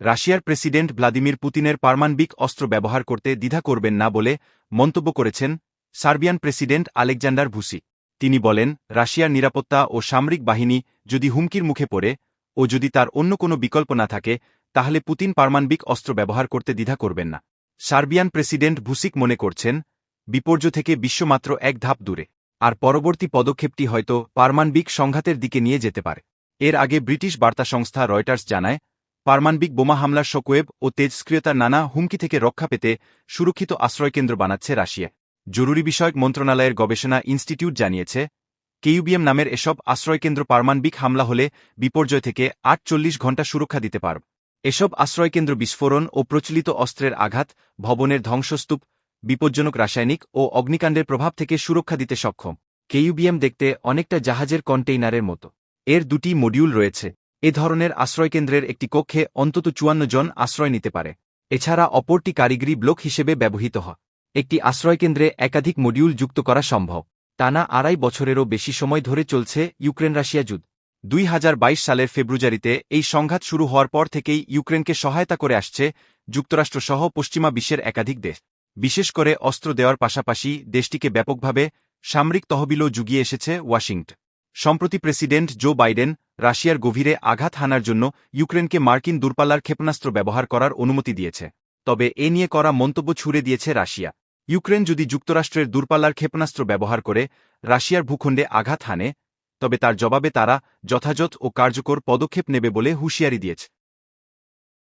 রাশিয়ার president Vladimir পুতিনের পারমাণবিক অস্ত্র ব্যবহার করতে দ্বিধা করবেন না বলে মন্তব্য করেছেন সার্বিয়ান প্রেসিডেন্ট আলেকজান্ডার ভুসি। তিনি বলেন, রাশিয়ার নিরাপত্তা ও সামরিক বাহিনী যদি হুমকির মুখে পড়ে ও যদি তার অন্য কোনো বিকল্প না থাকে, তাহলে পুতিন পারমাণবিক অস্ত্র ব্যবহার করতে দ্বিধা করবেন না। সার্বিয়ান প্রেসিডেন্ট ভুসিক মনে করছেন বিপর্য থেকে বিশ্বমাত্র এক ধাপ দূরে, আর পরবর্তী পদক্ষেপটি হয়তো পারমাণবিক সংঘাতের দিকে নিয়ে যেতে পারে। এর আগে ব্রিটিশ বার্তা সংস্থা রয়টার্স জানায় পারমাণবিক বোমা হামলার শোকওয়েব ও তেজস্ক্রিয়তার নানা হুমকি থেকে রক্ষা পেতে সুরক্ষিত আশ্রয়কেন্দ্র বানাচ্ছে রাশিয়া। জরুরি বিষয়ক মন্ত্রণালয়ের গবেষণা ইনস্টিটিউট জানিয়েছে, কেইউবিএম নামের এসব আশ্রয়কেন্দ্র পারমাণবিক হামলা হলে বিপর্যয় থেকে আটচল্লিশ ঘণ্টা সুরক্ষা দিতে পারব। এসব আশ্রয়কেন্দ্র বিস্ফোরণ ও প্রচলিত অস্ত্রের আঘাত, ভবনের ধ্বংসস্তূপ, বিপজ্জনক রাসায়নিক ও অগ্নিকাণ্ডের প্রভাব থেকে সুরক্ষা দিতে সক্ষম। কেইউবিএম দেখতে অনেকটা জাহাজের কন্টেইনারের মতো। এর দুটি মডিউল রয়েছে। এ ধরনের আশ্রয়কেন্দ্রের একটি কক্ষে অন্তত চুয়ান্ন জন আশ্রয় নিতে পারে। এছাড়া অপরটি কারিগরি ব্লক হিসেবে ব্যবহৃত হয়। একটি আশ্রয়কেন্দ্রে একাধিক মডিউল যুক্ত করা সম্ভব। টানা আড়াই বছরেরও বেশি সময় ধরে চলছে ইউক্রেন রাশিয়া যুদ্ধ। দুই হাজার সালের ফেব্রুয়ারিতে এই সংঘাত শুরু হওয়ার পর থেকেই ইউক্রেনকে সহায়তা করে আসছে যুক্তরাষ্ট্রসহ পশ্চিমা বিশ্বের একাধিক দেশ। বিশেষ করে অস্ত্র দেওয়ার পাশাপাশি দেশটিকে ব্যাপকভাবে সামরিক তহবিলও জুগিয়ে এসেছে ওয়াশিংটন। সম্প্রতি প্রেসিডেন্ট জো বাইডেন রাশিয়ার গভীরে আঘাত হানার জন্য ইউক্রেনকে মার্কিন দূরপাল্লার ক্ষেপণাস্ত্র ব্যবহার করার অনুমতি দিয়েছে। তবে এ নিয়ে করা মন্তব্য ছুড়ে দিয়েছে রাশিয়া। ইউক্রেন যদি যুক্তরাষ্ট্রের দূরপাল্লার ক্ষেপণাস্ত্র ব্যবহার করে রাশিয়ার ভূখণ্ডে আঘাত হানে, তবে তার জবাবে তারা যথাযথ ও কার্যকর পদক্ষেপ নেবে বলে হুঁশিয়ারি দিয়েছে।